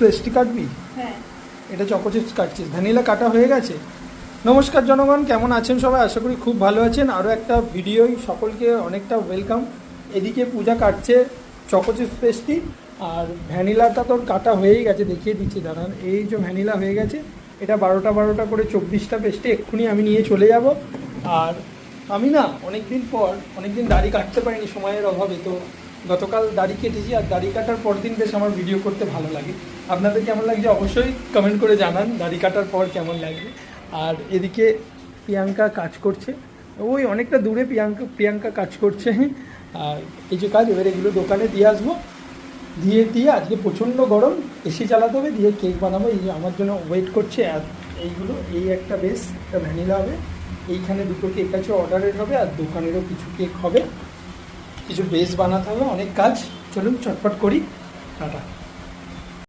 Pastry কাটবি? হ্যাঁ। এটা choco chips কাটছিস vanilla কাটা হয়ে গেছে। নমস্কার জনগণ কেমন আছেন সবাই? আশা করি খুব ভালো আছেন। আরও একটা ভিডিওই সকলকে অনেকটা ওয়েলকাম এদিকে পূজা কাটছে চকো চিপস পেস্ট্রি আর ভ্যানিলাটা তোর কাটা হয়েই গেছে দেখিয়ে দিচ্ছি দাঁড়ান। এই যে ভ্যানিলা হয়ে গেছে এটা বারোটা বারোটা করে চব্বিশটা পেস্ট্রি এক্ষুনি আমি নিয়ে চলে যাব। আর আমি না অনেক দিন পর অনেক দিন দাড়ি কাটতে পারিনি সময়ের অভাবে তো গতকাল দাড়ি কেটেছি আর দাড়ি কাটার পর দিন বেশ আমার ভিডিও করতে ভালো লাগে। আপনাদের কেমন লাগছে অবশ্যই কমেন্ট করে জানান, দাড়ি কাটার পর কেমন লাগছে। আর এদিকে প্রিয়াঙ্কা কাজ করছে। ওই অনেকটা দূরে প্রিয়াঙ্কা প্রিয়াঙ্কা কাজ করছে। আর কিছু কাজ, এবার এগুলো দোকানে দিয়ে আসব। দিয়ে দিয়ে আজকে প্রচণ্ড গরম, এসি চালাতে হবে, দিয়ে কেক বানাবো। এই আমার জন্য ওয়েট করছে আর এইগুলো, এই একটা বেশ, একটা ভ্যানিলা হবে। এইখানে দুটো কেক আছে অর্ডারের হবে আর দোকানেরও কিছু কেক হবে। কিছু বেস বানাতে হবে অনেক কাজ। চলুন চটপট করি। টাটা।